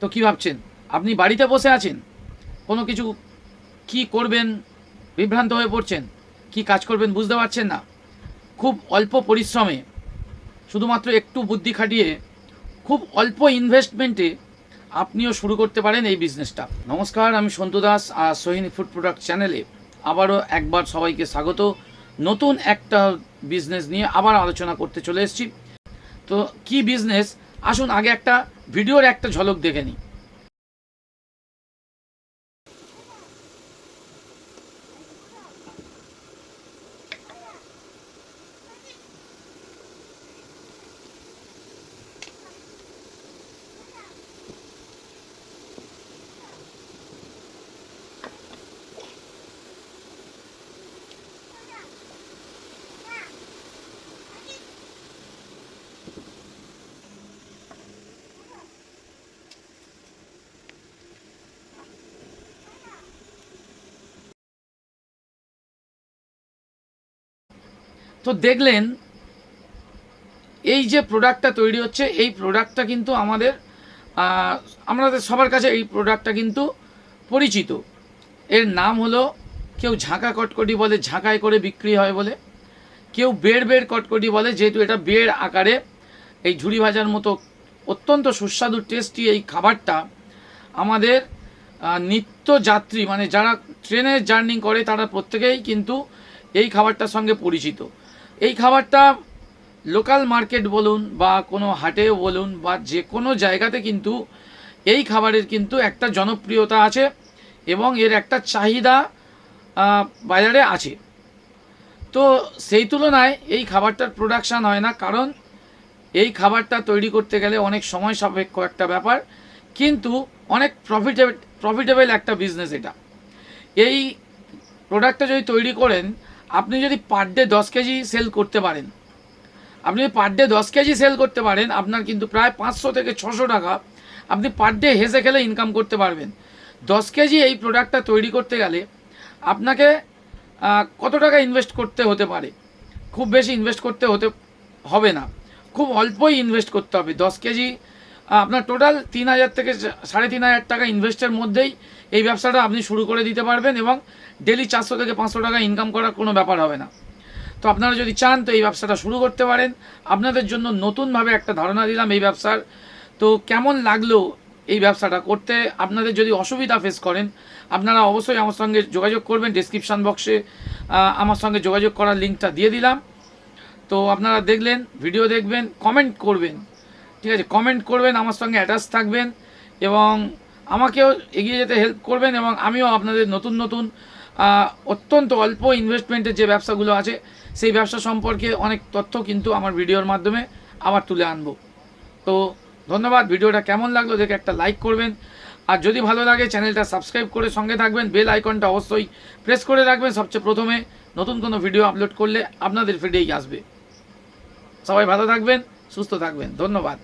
তো কী ভাবছেন? আপনি বাড়িতে বসে আছেন। কোনো কিছু কি করবেন? বিভ্রান্ত হয়ে পড়ছেন। কি কাজ করবেন বুঝতে পারছেন না। খুব অল্প পরিশ্রমে, শুধুমাত্র একটু বুদ্ধি খাটিয়ে, খুব অল্প ইনভেস্টমেন্টে আপনিও শুরু করতে পারেন এই বিজনেসটা নমস্কার, আমি সন্তু দাস আর সোহিনী ফুড প্রোডাক্ট চ্যানেলে আবারও একবার সবাইকে স্বাগত। নতুন একটা বিজনেস নিয়ে আবার আলোচনা করতে চলে এসেছি। তো কি বিজনেস আসুন আগে একটা ভিডিওর একটা ঝলক দেখে নিই। তো দেখলেন এই যে প্রোডাক্টটা তৈরি হচ্ছে এই প্রোডাক্টটা কিন্তু আমাদের আমাদের সবার কাছে এই প্রোডাক্টটা কিন্তু পরিচিত। এর নাম হলো কেউ ঝাঁকা কটকটি বলে ঝাঁকায় করে বিক্রি হয় বলে কেউ বেড় বেড় কটকটি বলে যেহেতু এটা বেড় আকারে এই ঝুড়ি ভাজার মতো অত্যন্ত সুস্বাদু টেস্টি এই খাবারটা আমাদের আহ, নিত্যযাত্রী মানে যারা ট্রেনের জার্নি করে তারা প্রত্যেকেই কিন্তু এই খাবারটার সঙ্গে পরিচিত। এই খাবারটা লোকাল মার্কেট বলুন বা কোনো হাটে বলুন বা যে কোনো জায়গাতে কিন্তু এই খাবারের কিন্তু একটা জনপ্রিয়তা আছে এবং এর একটা চাহিদা বাজারে আছে। তো সেই তুলনায় এই খাবারটার প্রোডাকশান হয় না, কারণ এই খাবারটা তৈরি করতে গেলে অনেক সময় সাপেক্ষ একটা ব্যাপার, কিন্তু অনেক প্রফিটেবল প্রফিটেবল একটা বিজনেস এটা। এই প্রোডাক্টটা যদি তৈরি করেন আপনি যদি পার ডে দশ কেজি সেল করতে পারেন, আপনি যদি পার ডে দশ কেজি সেল করতে পারেন, আপনার কিন্তু প্রায় পাঁচশো থেকে ছশো টাকা আপনি পার ডে হেসে খেলে ইনকাম করতে পারবেন। দশ কেজি এই প্রোডাক্টটা তৈরি করতে গেলে আপনাকে কত টাকা ইনভেস্ট করতে হতে পারে? খুব বেশি ইনভেস্ট করতে হতে হবে না। খুব অল্পই ইনভেস্ট করতে হবে। দশ কেজি আপনার টোটাল তিন হাজার থেকে সাড়ে তিন হাজার টাকা ইনভেস্টের মধ্যেই এই ব্যবসাটা আপনি শুরু করে দিতে পারবেন এবং ডেলি চারশো থেকে পাঁচশো টাকা ইনকাম করার কোনো ব্যাপার হবে না। তো আপনারা যদি চান তো এই ব্যবসাটা শুরু করতে পারেন। আপনাদের জন্য নতুনভাবে একটা ধারণা দিলাম এই ব্যবসার। তো কেমন লাগল এই ব্যবসাটা করতে? আপনাদের যদি অসুবিধা ফেস করেন, আপনারা অবশ্যই আমার সঙ্গে যোগাযোগ করবেন ডিসক্রিপশান বক্সে আমার সঙ্গে যোগাযোগ করার লিঙ্কটা দিয়ে দিলাম। তো আপনারা দেখলেন ভিডিও দেখবেন কমেন্ট করবেন। ঠিক আছে কমেন্ট করবেন, আমার সঙ্গে অ্যাটাচ থাকবেন এবং আমাকেও এগিয়ে যেতে হেল্প করবেন এবং আমিও আপনাদের নতুন নতুন অত্যন্ত অল্প ইনভেস্টমেন্টের যে ব্যবসাগুলো আছে, সেই ব্যবসা সম্পর্কে অনেক তথ্য কিন্তু আমার ভিডিওর মাধ্যমে আবার তুলে আনব। তো ধন্যবাদ, ভিডিওটা কেমন লাগল দেখে একটা লাইক করবেন। আর যদি ভালো লাগে চ্যানেলটা সাবস্ক্রাইব করে সঙ্গে থাকবেন বেল আইকনটা অবশ্যই প্রেস করে রাখবেন, সবচেয়ে প্রথমে নতুন কোনো ভিডিও আপলোড করলে আপনাদের ফিডেই আসবে। সবাই ভালো থাকবেন, সুস্থ থাকবেন, ধন্যবাদ।